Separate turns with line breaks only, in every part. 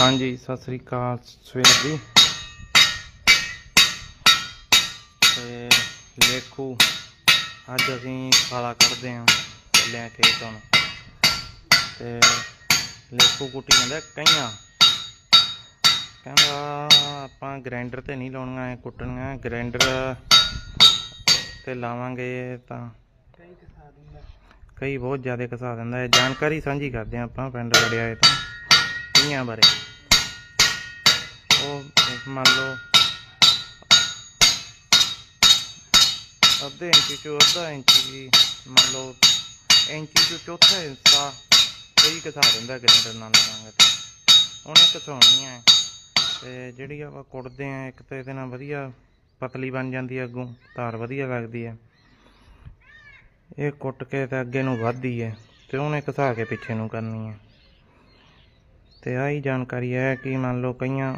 ਹਾਂਜੀ, ਸਤਿ ਸ੍ਰੀ ਅਕਾਲ, ਸਵੇਰ ਦੀ ਤੇ ਲੇਖੂ ਅੱਜ ਅਸੀਂ ਖਾਲਾ ਕੱਢਦੇ ਆਂ ਚੱਲੇ ਆਂ ਖੇਤ ਹੁਣ ਤੇ ਲੇਖੂ ਕੁੱਟੀ ਜਾਂਦਾ ਕਈਆਂ। ਕਹਿੰਦਾ ਆਪਾਂ ਗ੍ਰਾਈਂਡਰ ਤੇ ਨਹੀਂ ਲਾਉਣੀਆਂ, ਇਹ ਕੁੱਟਣੀਆਂ। ਗ੍ਰਾਈਂਡਰ ਤੇ ਲਾਵਾਂਗੇ ਤਾਂ ਕਈ ਬਹੁਤ ਜ਼ਿਆਦਾ ਘਸਾ ਦਿੰਦਾ ਹੈ। ਜਾਣਕਾਰੀ ਸਾਂਝੀ ਕਰਦੇ ਆਂ ਆਪਾਂ ਪਿੰਡ ਵੜਿਆ ਵੜਿਆਏ ਤਾਂ। ਕਈਆਂ ਬਾਰੇ। ਉਹ ਮੰਨ ਲਓ, ਅੱਧੇ ਇੰਚ ਚੋਂ, ਅੱਧਾ ਇੰਚੀ ਵੀ, ਮੰਨ ਲਓ, ਇੰਚੀ ਚੋਂ ਚੌਥਾ ਹਿੱਸਾ ਕਈ ਘਸਾ ਦਿੰਦਾ ਗ੍ਰਾਈਂਡਰ ਨਾਲ ਲਾਵਾਂਗੇ ਤਾਂ। ਉਹਨੇ ਘਸਾਉਣੀ ਹੈ ਤੇ ਜਿਹੜੀ ਆਪਾਂ ਕੁੱਟਦੇ ਆ, ਇੱਕ ਤਾਂ ਇਹਦੇ ਨਾਲ ਵਧੀਆ ਪਤਲੀ ਬਣ ਜਾਂਦੀ ਹੈ ਅੱਗੋਂ, ਧਾਰ ਵਧੀਆ ਲੱਗਦੀ ਹੈ ਇਹ ਕੁੱਟ ਕੇ ਤੇ ਅੱਗੇ ਨੂੰ ਵੱਧਦੀ ਹੈ ਤੇ ਉਹਨੇ ਘਸਾ ਕੇ ਪਿੱਛੇ ਨੂੰ ਕਰਨੀ ਹੈ ਤੇ ਆਹੀ ਜਾਣਕਾਰੀ ਹੈ ਕਿ ਮੰਨ ਲਓ ਕਈਆਂ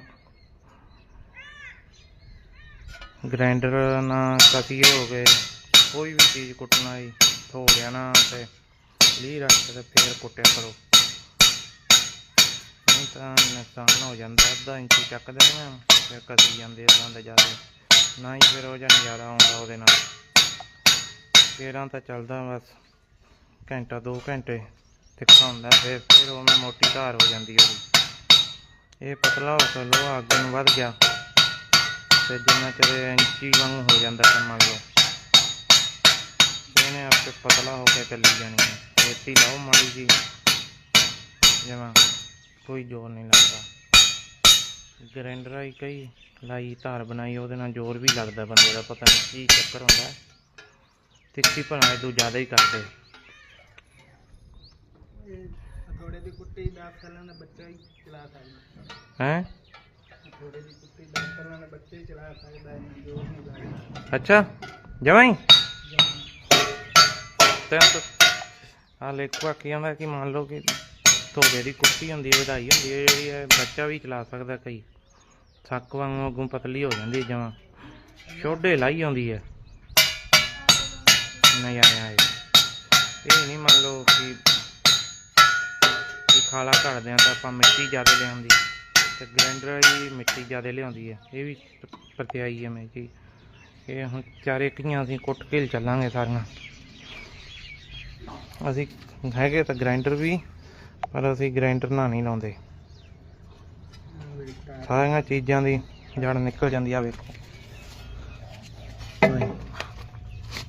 ਗ੍ਰਾਈਂਡਰ ਨਾਲ ਕਸੀ ਹੋ ਗਏ, ਕੋਈ ਵੀ ਚੀਜ਼ ਕੁੱਟਣਾ ਹੀ ਥੋੜਿਆ ਨਾ ਤੇ ਲੀ ਰੱਖ ਕੇ ਤੇ ਫੇਰ ਕੁੱਟਿਆ ਕਰੋ। ਨਹੀਂ ਤਾਂ ਨੁਕਸਾਨ ਹੋ ਜਾਂਦਾ, ਅੱਧਾ ਇੰਚੀ ਚੱਕਦੇ ਨੇ ਫਿਰ ਕਸੀ ਜਾਂਦੇ ਆ ਬੰਦ ਜ਼ਿਆਦਾ। ਨਾ ਹੀ ਫਿਰ ਉਹ ਜਿਹਾ ਨਜ਼ਾਰਾ ਆਉਂਦਾ ਉਹਦੇ ਨਾਲ। ਫੇਰਾਂ ਤਾਂ ਚੱਲਦਾ ਬਸ, ਘੰਟਾ 2 ਘੰਟੇ। ਤਿੱਖਾ ਫਿਰ ਫਿਰ ਉਹ ਮੋਟੀ ਧਾਰ ਹੋ ਜਾਂਦੀ ਉਹਦੀ। ਇਹ ਪਤਲਾ ਹੋ ਕੇ ਲੋਹਾ ਅੱਗੇ ਨੂੰ ਵੱਧ ਗਿਆ। ਤੇ ਜਿੰਨਾ ਚਿਰ ਇੰਚੀ ਵਾਂਗੂ ਹੋ ਜਾਂਦਾ ਤਾਂ ਮੰਨ ਲਓ ਇਹਨੇ ਆਪੇ ਪਤਲਾ ਹੋ ਕੇ ਚੱਲੀ ਜਾਣੀ ਹੈ। ਰੇਤੀ ਲਾਓ ਮਾੜੀ ਜੀ। ਜਿਵੇਂ ਕੋਈ ਜ਼ੋਰ ਨਹੀਂ ਲੱਗਦਾ। ਗ੍ਰਾਈਂਡਰ ਆਈ ਕਈ ਲਾਈ ਧਾਰ ਬਣਾਈ, ਉਹਦੇ ਨਾਲ ਜ਼ੋਰ ਵੀ ਲੱਗਦਾ ਬੰਦੇ ਦਾ, ਪਤਾ ਨਹੀਂ ਕੀ ਚੱਕਰ ਹੁੰਦਾ। ਤਿੱਖੀ ਭਲਾ ਇਹ ਤੋਂ ਜ਼ਿਆਦਾ ਹੀ ਕਰਦੇ।
ਕੁੱਟੀ 10 ਸਾਲਾਂ ਦਾ ਬੱਚਾ ਹੀ ਚਲਾ ਸਕਦਾ।
ਹੈ?
ਥੋੜੇ ਦੀ ਕੁੱਟੀ 10 ਸਾਲਾਂ ਦਾ ਬੱਚਾ ਹੀ ਚਲਾ ਸਕਦਾ ਹੈ ਜੋਰ ਨਹੀਂ ਲੱਗਦਾ।
ਅੱਛਾ ਜਮਾਂ ਹੀ ਤੈਨੂੰ ਆ ਲੇਖਵਾ ਕੀ ਆਂਦਾ ਕਿ ਮੰਨ ਲਓ ਕਿ ਧੋਬੇ ਦੀ ਕੁੱਤੀ ਹੁੰਦੀ ਹੈ ਵਧਾਈ ਹੁੰਦੀ ਹੈ ਜਿਹੜੀ ਹੈ ਬੱਚਾ ਵੀ ਚਲਾ ਸਕਦਾ ਕਈ। ਥੱਕ ਵਾਂਗੂ ਅੱਗੋਂ ਪਤਲੀ ਹੋ ਜਾਂਦੀ ਜਮਾਂ। ਛੋਡੇ ਲਾਈ ਆਉਂਦੀ ਹੈ। ਨਹੀਂ ਖਾਲਾ ਘੜਦੇ ਆ ਤਾਂ ਆਪਾਂ ਮਿੱਟੀ ਜ਼ਿਆਦਾ ਲਿਆਉਂਦੀ। ਤੇ ਗ੍ਰਾਈਂਡਰ ਹੀ ਮਿੱਟੀ ਜ਼ਿਆਦਾ ਲਿਆਉਂਦੀ ਹੈ ਇਹ ਵੀ ਪ੍ਰਤਿਆਈ ਹੈ ਮੈਂ ਇਹ ਹੁਣ ਚਾਰੇ ਕੀਆਂ ਅਸੀਂ ਕੁੱਟ ਕੇ ਚੱਲਾਂਗੇ ਸਾਰੀਆਂ। ਅਸੀਂ ਹੈਗੇ ਤਾਂ ਗ੍ਰਾਈਂਡਰ ਵੀ, ਪਰ ਅਸੀਂ ਗ੍ਰਾਈਂਡਰ ਨਾਲ ਨਹੀਂ ਲਾਉਂਦੇ। ਸਾਰੀਆਂ ਚੀਜ਼ਾਂ ਦੀ ਜੜ ਨਿਕਲ ਜਾਂਦੀ ਆ ਵੇਖੋ।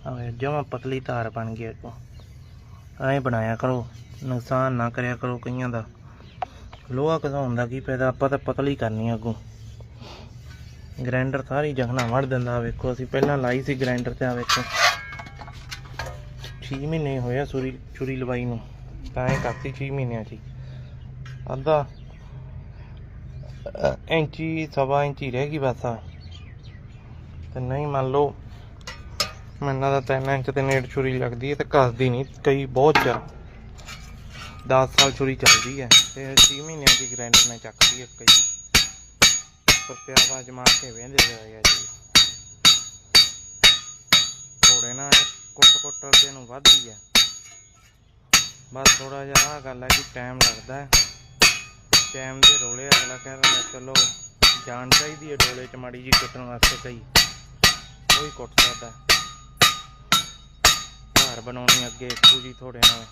ਆਵੇ ਜਮਾ ਪਤਲੀ ਧਾਰ ਬਣ ਗਈ ਅੱਗੋਂ ਐਂ ਬਣਾਇਆ ਕਰੋ, ਨੁਕਸਾਨ ਨਾ ਕਰਿਆ ਕਰੋ ਕਈਆਂ ਦਾ। ਲੋਹਾ ਘਸਾਉਣ ਦਾ ਕੀ ਫਾਇਦਾ, ਆਪਾਂ ਤਾਂ ਪਤਲੀ ਕਰਨੀ ਆ ਅੱਗੋਂ। ਗ੍ਰਾਈਂਡਰ ਸਾਰੀ ਜਗਨਾ ਵੜ ਦਿੰਦਾ ਵੇਖੋ, ਅਸੀਂ ਪਹਿਲਾਂ ਲਾਈ ਸੀ ਗ੍ਰਾਈਂਡਰ ਤੇ ਆ ਵੇਖੋ। 6 ਮਹੀਨੇ ਹੋਇਆ ਸੂਰੀ, ਛੁਰੀ ਲਵਾਈ ਨੂੰ, ਤਾਂ ਇਹ ਕਰਤੀ 6 ਮਹੀਨਿਆਂ 'ਚ ਹੀ। ਅੱਧਾ ਇੰਚੀ, ਸਵਾ ਇੰਚੀ ਰਹਿ ਗਈ ਬਸ ਆ ਤੇ ਨਹੀਂ ਮੰਨ ਲਓ ਮੈਨੂੰ ਤਾਂ 3 ਇੰਚ ਤੇ ਨੇੜ ਛੁਰੀ ਲੱਗਦੀ ਹੈ ਤੇ ਕੱਸਦੀ ਨਹੀਂ, ਕਈ ਬਹੁਤ ਜ਼ਿਆਦਾ। 10 ਸਾਲ ਛੁਰੀ ਚੱਲਦੀ ਹੈ ਤੇ 6 ਮਹੀਨਿਆਂ ਦੀ ਗ੍ਰਾਈਂਡਰ ਨੇ ਚੱਕਦੀ ਹੈ ਕਈ ਪਰ ਪਿਆਵਾ ਜਮਾ ਕੇ ਵੇਂਦੇ ਰਹੇ ਆ ਜੀ। ਥੋੜੇ ਨਾ ਕੁੱਟ ਕੁੱਟ ਅੱਗੇ ਨੂੰ ਵੱਧਦੀ ਹੈ। ਬਸ ਥੋੜਾ ਜਿਹਾ ਆਹ ਗੱਲ ਹੈ ਕਿ ਟਾਈਮ ਲੱਗਦਾ ਹੈ। ਟਾਈਮ ਦੇ ਰੋਲੇ ਅਗਲਾ ਕਹਿੰਦਾ ਚਲੋ, ਜਾਣ ਚਾਹੀਦੀ ਹੈ ਡੋਲੇ ਚ ਮਾੜੀ ਜੀ ਕੁੱਟਣ ਵਾਸਤੇ ਕਈ। ਕੋਈ ਕੁੱਟ ਸਕਦਾ। ਘਰ ਬਣਾਉਣੀ ਅੱਗੇ ਇੱਕੋ ਜੀ ਥੋੜੇ ਨਾਲ।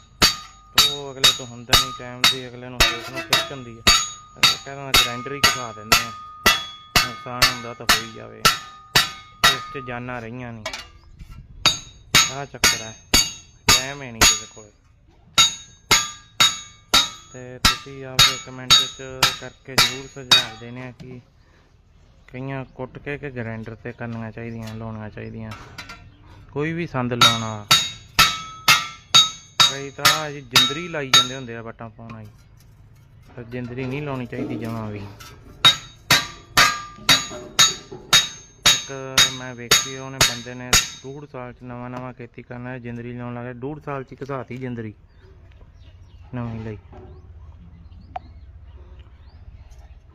ਤੇ ਉਹ ਅਗਲੇ ਤੋਂ ਹੁੰਦਾ ਨਹੀਂ ਟਾਈਮ ਦੀ ਅਗਲੇ ਨੂੰ ਸੋਚ ਨੂੰ ਖਿੱਚ ਹੁੰਦੀ ਹੈ ਕਹਿੰਦਾ ਗ੍ਰਾਈਂਡਰ ਹੀ ਖਾ ਦਿੰਦੇ ਆ। ਨੁਕਸਾਨ ਹੁੰਦਾ ਤਾਂ ਹੋਈ ਜਾਵੇ। ਇਸ 'ਚ ਜਾਨਾਂ ਰਹੀਆਂ ਨਹੀਂ। ਆਹ ਚੱਕਰ ਹੈ ਟਾਈਮ ਹੈ ਨਹੀਂ ਕਿਸੇ ਕੋਲ। ਤੇ ਤੁਸੀਂ ਆਪਦੇ ਕਮੈਂਟ 'ਚ ਕਰਕੇ ਜ਼ਰੂਰ ਸੁਝਾਅ ਦੇਣੇ ਆ ਕਿ ਕਈਆਂ ਕੁੱਟ ਕੇ ਕਿ ਗ੍ਰਾਈਂਡਰ ਤੇ ਕਰਨੀਆਂ ਚਾਹੀਦੀਆਂ, ਲਾਉਣੀਆਂ ਚਾਹੀਦੀਆਂ। ਕੋਈ ਵੀ ਸੰਦ ਲਾਉਣਾ। ਕਈ ਤਾਂ ਜੀ ਜਿੰਦਰੀ ਲਾਈ ਜਾਂਦੇ ਹੁੰਦੇ ਆ ਬਟਾਂ ਪਾਉਣਾ ਜੀ। ਪਰ ਜਿੰਦਰੀ ਨਹੀਂ ਲਾਉਣੀ ਚਾਹੀਦੀ ਜਮਾਂ ਵੀ। ਇੱਕ ਮੈਂ ਵੇਖੀ ਉਹਨੇ ਬੰਦੇ ਨੇ ਡੂਢ ਸਾਲ ਚ ਨਵਾਂ ਨਵਾਂ ਖੇਤੀ ਕਰਨਾ ਜਿੰਦਰੀ ਲਾਉਣ ਲੱਗਾ। ਡੂਢ ਸਾਲ ਚ ਘਸਾਤੀ ਜਿੰਦਰੀ। ਨਵੀਂ ਲਈ।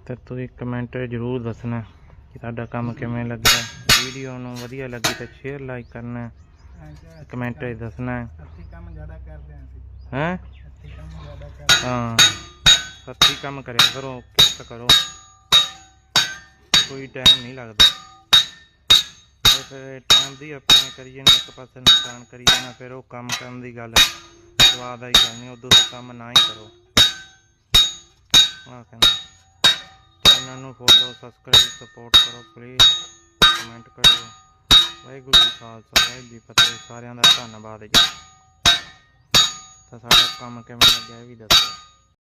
ਤੇ ਤੁਸੀਂ ਕਮੈਂਟ ਜ਼ਰੂਰ ਦੱਸਣਾ ਕਿ ਤੁਹਾਡਾ ਕੰਮ ਕਿਵੇਂ ਲੱਗਾ ਵੀਡੀਓ ਨੂੰ ਵਧੀਆ ਲੱਗੀ ਤਾਂ ਸ਼ੇਅਰ ਲਾਈਕ ਕਰਨਾ। ਕਮੈਂਟ 'ਚ ਦੱਸਣਾ
ਅਸੀਂ ਕੰਮ ਜ਼ਿਆਦਾ ਕਰਦੇ ਹਾਂ ਅਸੀਂ।
ਹੈ?
ਅਸੀਂ ਕੰਮ ਜ਼ਿਆਦਾ ਕਰਦੇ
ਹਾਂ। ਹੱਥੀਂ ਕੰਮ ਕਰਿਆ ਕਰੋ ਕਿਰਤ ਕਰੋ। ਕੋਈ ਟਾਈਮ ਨਹੀਂ ਲੱਗਦਾ। ਫਿਰ ਟਾਈਮ ਦੀ ਆਪਣੇ ਕਰੀਏ ਨਾ ਇੱਕ ਪਾਸੇ ਨੁਕਸਾਨ ਕਰੀਏ ਨਾ ਫਿਰ ਉਹ ਕੰਮ ਕਰਨ ਦੀ ਗੱਲ ਸਵਾਦ ਆਈ ਗੱਲ ਨਹੀਂ ਉਦੋਂ ਤਾਂ ਕੰਮ ਨਾ ਹੀ ਕਰੋ। ਆ ਕਹਿੰਦਾ ਚੈਨਲ ਨੂੰ ਫੋਲੋ ਸਬਸਕ੍ਰਾਈਬ ਸਪੋਰਟ ਕਰੋ ਪਲੀਜ਼ ਕਮੈਂਟ ਕਰੋ ਵਾਹਿਗੁਰੂ ਜੀ ਖਾਲਸਾ, ਵਾਹਿਗੁਰੂ ਜੀ ਫਤਿਹ, ਸਾਰਿਆਂ ਦਾ ਧੰਨਵਾਦ ਜੀ। ਤਾਂ ਸਾਡਾ ਕੰਮ ਕਿਵੇਂ ਲੱਗਿਆ ਇਹ ਵੀ ਦੱਸੋ।